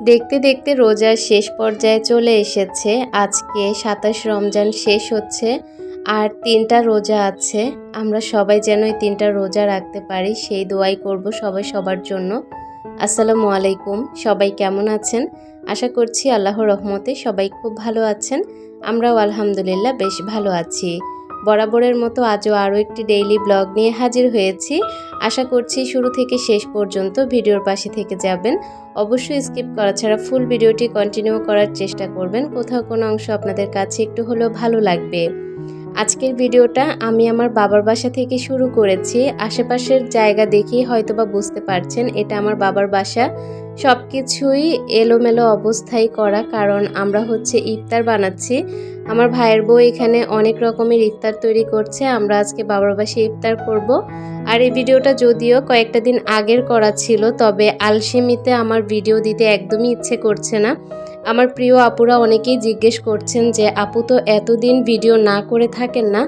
দেখতে দেখতে রোজার শেষ পর্যায়ে চলে এসেছে। আজকে সাতাশ রমজান শেষ হচ্ছে আর তিনটা রোজা আছে। আমরা সবাই যেন এই তিনটা রোজা রাখতে পারি, সেই দোয়াই করব সবাই সবার জন্য। আসসালামু আলাইকুম, সবাই কেমন আছেন? আশা করছি আল্লাহর রহমতে সবাই খুব ভালো আছেন। আমরাও আলহামদুলিল্লাহ বেশ ভালো আছি। বরাবরের মতো আজও আরও একটি ডেইলি ব্লগ নিয়ে হাজির হয়েছি। আশা করছি শুরু থেকে শেষ পর্যন্ত ভিডিওর পাশে থেকে যাবেন। অবশ্যই স্কিপ করা ছাড়া ফুল ভিডিওটি কন্টিনিউ করার চেষ্টা করবেন। কোথাও কোনো অংশ আপনাদের কাছে একটু হলেও ভালো লাগবে। আজকের ভিডিওটা আমি আমার বাবার বাসা থেকে শুরু করেছি। আশেপাশের জায়গা দেখেই হয়তো বা বুঝতে পারছেন, এটা আমার বাবার বাসা। সব কিছুই এলোমেলো অবস্থায় করা, কারণ আমরা হচ্ছে ইফতার বানাচ্ছি। আমার ভাইয়ের বউ এখানে অনেক রকমের ইফতার তৈরি করছে, আমরা আজকে বাবার বাসে ইফতার করব। আর এই ভিডিওটা যদিও কয়েকটা দিন আগের করা ছিল, তবে আলসেমিতে আমার ভিডিও দিতে একদমই ইচ্ছে করছে না। আমার প্রিয় আপুরা অনেকেই জিজ্ঞেস করছেন যে, আপু তো এতদিন ভিডিও না করে থাকেন না,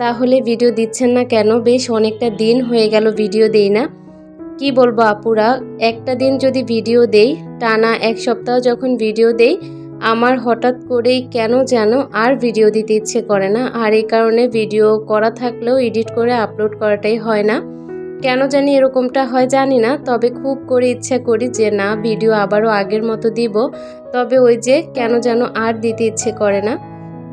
তাহলে ভিডিও দিচ্ছেন না কেন? বেশ অনেকটা দিন হয়ে গেল ভিডিও দেই না। কি বলব আপুরা? একটা দিন যদি ভিডিও দেই, টানা এক সপ্তাহ যখন ভিডিও দেই, আমার হঠাৎ করেই কেন যেন আর ভিডিও দিতে ইচ্ছে করে না। আর এই কারণে ভিডিও করা থাকলেও এডিট করে আপলোড করাটাই হয় না। কেন জানি এরকমটা হয় জানি না, তবে খুব করে ইচ্ছা করি যে না ভিডিও আবারও আগের মতো দিব। তবে ওই যে কেন যেন আর দিতে ইচ্ছে করে না।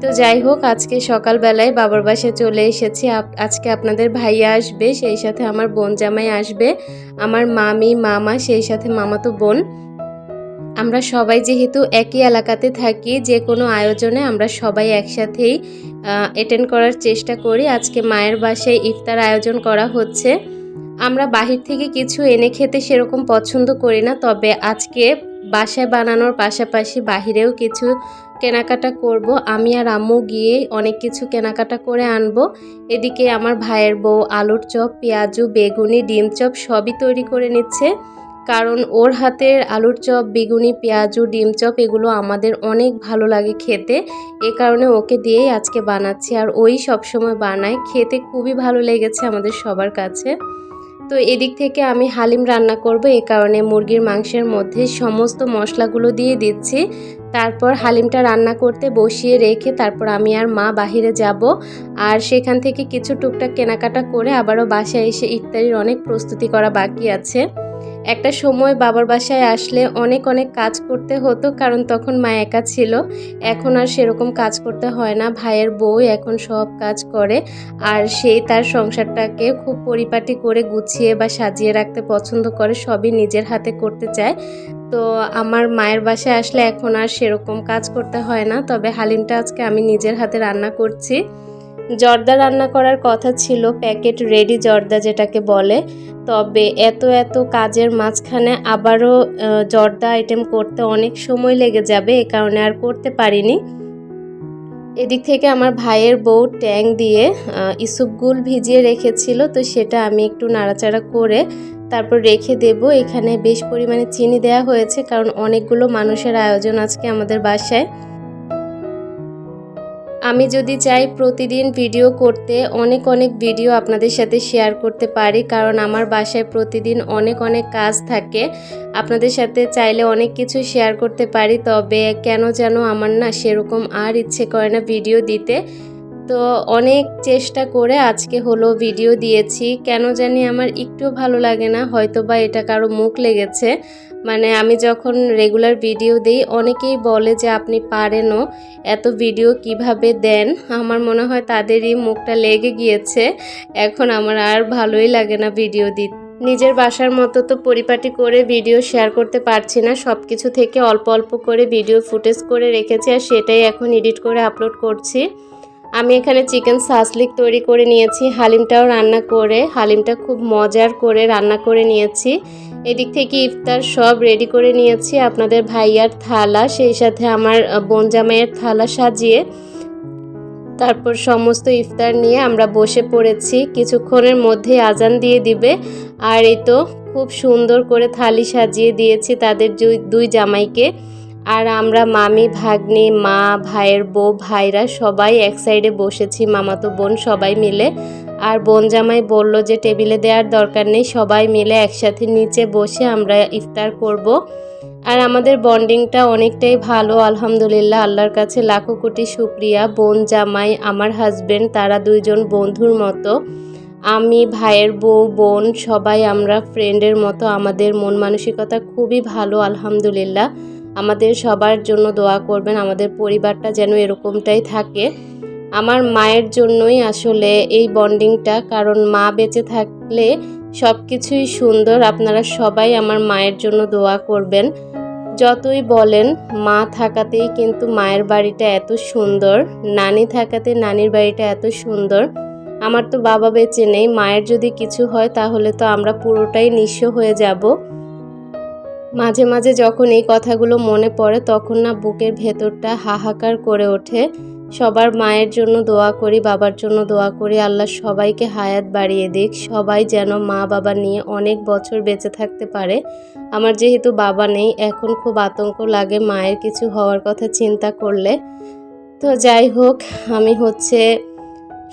তো যাই হোক, আজকে সকালবেলায় বাবার বাসায় চলে এসেছি। আজকে আপনাদের ভাইয়া আসবে, সেই সাথে আমার বোন জামাই আসবে, আমার মামি, মামা, সেই সাথে মামাতো বোন। আমরা সবাই যেহেতু একই এলাকাতে থাকি, যে কোনো আয়োজনে আমরা সবাই একসাথেই অ্যাটেন্ড করার চেষ্টা করি। আজকে মায়ের বাসায় ইফতার আয়োজন করা হচ্ছে। আমরা বাহির থেকে কিছু এনে খেতে সেরকম পছন্দ করি না, তবে আজকে বাসায় বানানোর পাশাপাশি বাহিরেও কিছু কেনাকাটা করব। আমি আর আম্মু গিয়ে অনেক কিছু কেনাকাটা করে আনব। এদিকে আমার ভাইয়ের বউ, আলুর চপ, পেঁয়াজু, বেগুনি, ডিম চপ সবই তৈরি করে নিচ্ছে। কারণ ওর হাতের আলুর চপ, বেগুনি, পেঁয়াজু, ডিম চপ এগুলো আমাদের অনেক ভালো লাগে খেতে। এ কারণে ওকে দিয়েই আজকে বানাচ্ছি আর ওই সবসময় বানায়। খেতে খুবই ভালো লেগেছে আমাদের সবার কাছে। তো এদিক থেকে আমি হালিম রান্না করব। এ কারণে মুরগির মাংসের মধ্যে সমস্ত মশলাগুলো দিয়ে দিচ্ছি। তারপর হালিমটা রান্না করতে বসিয়ে রেখে তারপর আমি আর মা বাহিরে যাব। আর সেখান থেকে কিছু টুকটাক কেনাকাটা করে আবারও বাসায় এসে ইফতারির অনেক প্রস্তুতি করা বাকি আছে। একটা সময় বাবার বাসায় আসলে অনেক অনেক কাজ করতে হতো, কারণ তখন মা একা ছিল। এখন আর সেরকম কাজ করতে হয় না, ভাইয়ের বউ এখন সব কাজ করে। আর সেই তার সংসারটাকে খুব পরিপাটি করে গুছিয়ে বা সাজিয়ে রাখতে পছন্দ করে, সবই নিজের হাতে করতে চায়। তো আমার মায়ের বাসায় আসলে এখন আর সেরকম কাজ করতে হয় না। তবে হালিমটা আজকে আমি নিজের হাতে রান্না করছি। জর্দা রান্না করার কথা ছিল, প্যাকেট রেডি জর্দা যেটাকে বলে। তবে এত এত কাজের মাঝখানে আবারও জর্দা আইটেম করতে অনেক সময় লেগে যাবে, এ কারণে আর করতে পারিনি। এদিক থেকে আমার ভাইয়ের বউ ট্যাং দিয়ে ইসুপগুল ভিজিয়ে রেখেছিল, তো সেটা আমি একটু নাড়াচাড়া করে তারপর রেখে দেব। এখানে বেশ পরিমাণে চিনি দেওয়া হয়েছে, কারণ অনেকগুলো মানুষের আয়োজন আজকে আমাদের বাসায়। আমি যদি চাই প্রতিদিন ভিডিও করতে, অনেক অনেক ভিডিও আপনাদের সাথে শেয়ার করতে পারি, কারণ আমার বাসায় প্রতিদিন অনেক অনেক কাজ থাকে। আপনাদের সাথে চাইলে অনেক কিছু শেয়ার করতে পারি, তবে কেন যেন আমার না সেরকম আর ইচ্ছে করে না ভিডিও দিতে। তো অনেক চেষ্টা করে আজকে হলো ভিডিও দিয়েছি। কেন জানি আমার একটু ভালো লাগে না হয়তো বা এটা কারও মুখ লেগেছে। মানে আমি যখন রেগুলার ভিডিও দিই, অনেকেই বলে যে আপনি পারেনও এত ভিডিও কীভাবে দেন? আমার মনে হয় তাদেরই মুখটা লেগে গিয়েছে। এখন আমার আর ভালোই লাগে না ভিডিও দিতে নিজের বাসার মতো তো পরিপাটি করে ভিডিও শেয়ার করতে পারছি না। সব কিছু থেকে অল্প অল্প করে ভিডিও ফুটেজ করে রেখেছি আর সেটাই এখন এডিট করে আপলোড করছি। আমি এখানে চিকেন সাসলিক তৈরি করে নিয়েছি, হালিমটাও রান্না করে, হালিমটা খুব মজার করে রান্না করে নিয়েছি। এদিক থেকে ইফতার সব রেডি করে নিয়েছি, আপনাদের ভাইয়ার থালা, সেই সাথে আমার বোন জামাইয়ের থালা সাজিয়ে তারপর সমস্ত ইফতার নিয়ে আমরা বসে পড়েছি। কিছুক্ষণের মধ্যে আজান দিয়ে দিবে। আর এই তো খুব সুন্দর করে থালি সাজিয়ে দিয়েছি তাদের দুই জামাইকে। আর আমরা মামি, ভাগ্নি, মা, ভাইয়ের বউ, ভাইরা সবাই এক সাইডে বসেছি, মামাতো বোন সবাই মিলে। আর বোন জামাই বলল যে টেবিলে দেওয়ার দরকার নেই, সবাই মিলে একসাথে নিচে বসে আমরা ইফতার করব। আর আমাদের বন্ডিংটা অনেকটাই ভালো, আলহামদুলিল্লাহ, আল্লাহর কাছে লাখো কোটি শুক্রিয়া। বোন জামাই, আমার হাজব্যান্ড তারা দুইজন বন্ধুর মতো। আমি, ভাইয়ের বউ, বোন, সবাই আমরা ফ্রেন্ডের মতো। আমাদের মন মানসিকতা খুবই ভালো, আলহামদুলিল্লাহ। আমাদের সবার জন্য দোয়া করবেন, আমাদের পরিবারটা যেন এরকমটাই থাকে। আমার মায়ের জন্যই আসলে এই বন্ডিংটা, কারণ মা বেঁচে থাকলে সব কিছুই সুন্দর। আপনারা সবাই আমার মায়ের জন্য দোয়া করবেন। যতই বলেন, মা থাকাতেই কিন্তু মায়ের বাড়িটা এত সুন্দর, নানি থাকাতে নানির বাড়িটা এত সুন্দর। আমার তো বাবা বেঁচে নেই, মায়ের যদি কিছু হয় তাহলে তো আমরা পুরোটাই নিঃস্ব হয়ে যাব। মাঝে মাঝে যখন এই কথাগুলো মনে পড়ে, তখন না বুকের ভেতরটা হাহাকার করে ওঠে। সবার মায়ের জন্য দোয়া করি, বাবার জন্য দোয়া করি, আল্লাহ সবাইকে হায়াত বাড়িয়ে দিক। সবাই যেন মা বাবা নিয়ে অনেক বছর বেঁচে থাকতে পারে। আমার যেহেতু বাবা নেই, এখন খুব আতঙ্ক লাগে মায়ের কিছু হওয়ার কথা চিন্তা করলে। তো যাই হোক, আমি হচ্ছে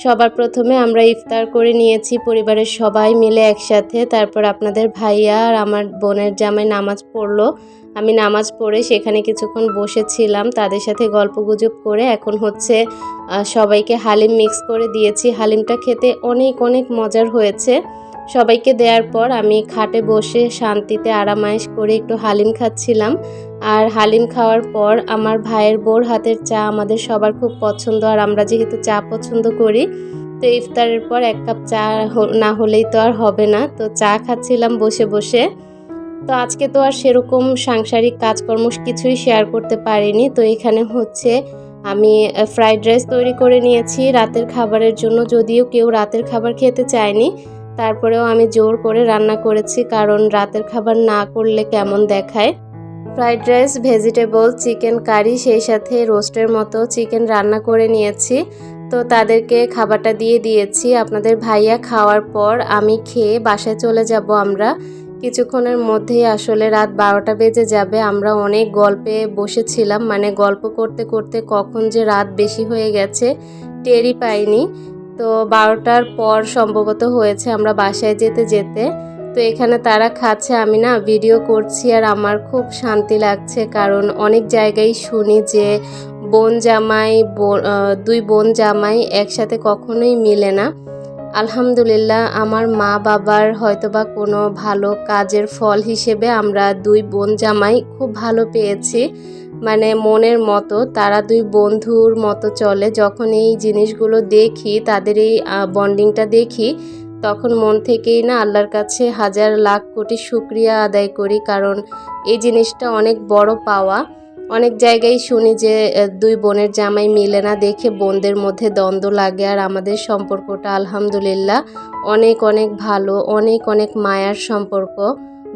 সবার প্রথমে আমরা ইফতার করে নিয়েছি, পরিবারের সবাই মিলে একসাথে। তারপর আপনাদের ভাইয়া আর আমার বোনের জামাই নামাজ পড়ল। আমি নামাজ পড়ে সেখানে কিছুক্ষণ বসেছিলাম। তাদের সাথে গল্প গুজব করে এখন হচ্ছে সবাইকে হালিম মিক্স করে দিয়েছি। হালিমটা খেতে অনেক অনেক মজার হয়েছে। সবাইকে দেওয়ার পর আমি খাটে বসে শান্তিতে আরামায়েশ করে একটু হালিম খাচ্ছিলাম। আর হালিম খাওয়ার পর আমার ভাইয়ের বোর হাতের চা আমাদের সবার খুব পছন্দ আর আমরা যেহেতু চা পছন্দ করি, তো ইফতারের পর এক কাপ চা না হলেই তো আর হবে না। তো চা খাচ্ছিলাম বসে বসে। তো আজকে তো আর সেরকম সাংসারিক কাজকর্ম কিছুই শেয়ার করতে পারিনি। তো এখানে হচ্ছে আমি ফ্রাইড রাইস তৈরি করে নিয়েছি রাতের খাবারের জন্য। যদিও কেউ রাতের খাবার খেতে চায়নি তারপরেও আমি জোর করে রান্না করেছি, কারণ রাতের খাবার না করলে কেমন দেখায়। Fried rice, vegetable, chicken curry, সেই সাথে রোস্টের মতো চিকেন রান্না করে নিয়েছি। তো তাদেরকে খাবারটা দিয়ে দিয়েছি। আপনাদের ভাইয়া খাওয়ার পর আমি খেয়ে বাসায় চলে যাব আমরা। কিছুক্ষণের মধ্যেই আসলে রাত বারোটা বেজে যাবে। আমরা অনেক গল্পে বসেছিলাম মানে গল্প করতে করতে কখন যে রাত বেশি হয়ে গেছে, টেরই পাইনি। তো বারোটার পর সম্ভবত হয়েছে আমরা বাসায় যেতে যেতে। তো এখানে তারা খাচ্ছে, আমি না ভিডিও করছি আর আমার খুব শান্তি লাগছে কারণ অনেক জায়গায় শুনি যে বোন জামাই দুই বোন জামাই একসাথে কখনোই মিলে না। আলহামদুলিল্লাহ আমার মা বাবার হয়তোবা কোনো ভালো কাজের ফল হিসেবে আমরা দুই বোন জামাই খুব ভালো পেয়েছি। মানে মনের মতো, তারা দুই বন্ধুর মতো চলে। যখন এই জিনিসগুলো দেখি, তাদের এই বন্ডিংটা দেখি, তখন মন থেকেই না আল্লাহর কাছে হাজার লাখ কোটি শুক্রিয়া আদায় করি। কারণ এই জিনিসটা অনেক বড় পাওয়া। অনেক জায়গায় শুনি যে দুই বোনের জামাই মিলে না দেখে বোনদের মধ্যে দ্বন্দ্ব লাগে। আর আমাদের সম্পর্কটা আলহামদুলিল্লাহ অনেক অনেক ভালো, অনেক অনেক মায়ার সম্পর্ক।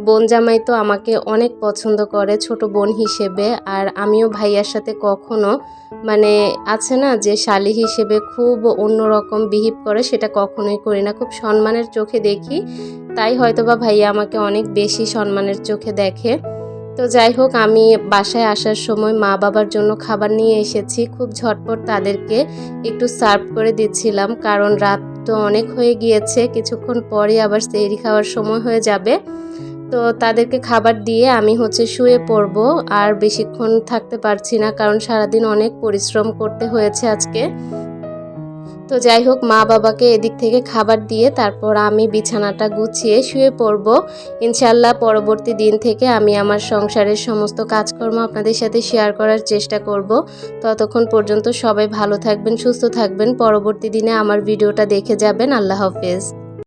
বোন জামাই তো আমাকে অনেক পছন্দ করে, ছোট বোন হিসেবে। আর আমিও ভাইয়ার সাথে কখনো মানে আছে না যে শালি হিসেবে খুব অন্যরকম বিহেভ করে, সেটা কখনোই করি না। খুব সম্মানের চোখে দেখি, তাই হয়তোবা ভাইয়া আমাকে অনেক বেশি সম্মানের চোখে দেখে। তো যাই হোক, আমি বাসায় আসার সময় মা বাবার জন্য খাবার নিয়ে এসেছি। খুব ঝটপট তাদেরকে একটু সার্ভ করে দিচ্ছিলাম, কারণ রাত তো অনেক হয়ে গিয়েছে। কিছুক্ষণ পরে আবার সেরি খাওয়ার সময় হয়ে যাবে। তো তাদেরকে খাবার দিয়ে আমি হচ্ছে শুয়ে পড়ব আর বেশিক্ষণ থাকতে পারছি না কারণ সারাদিন অনেক পরিশ্রম করতে হয়েছে আজকে। তো যাই হোক, মা বাবাকে এদিক থেকে খাবার দিয়ে তারপর আমি বিছানাটা গুছিয়ে শুয়ে পড়ব। ইনশাল্লাহ পরবর্তী দিন থেকে আমি আমার সংসারের সমস্ত কাজকর্ম আপনাদের সাথে শেয়ার করার চেষ্টা করব। ততক্ষণ পর্যন্ত সবাই ভালো থাকবেন, সুস্থ থাকবেন। পরবর্তী দিনে আমার ভিডিওটা দেখে যাবেন। আল্লাহ হাফেজ।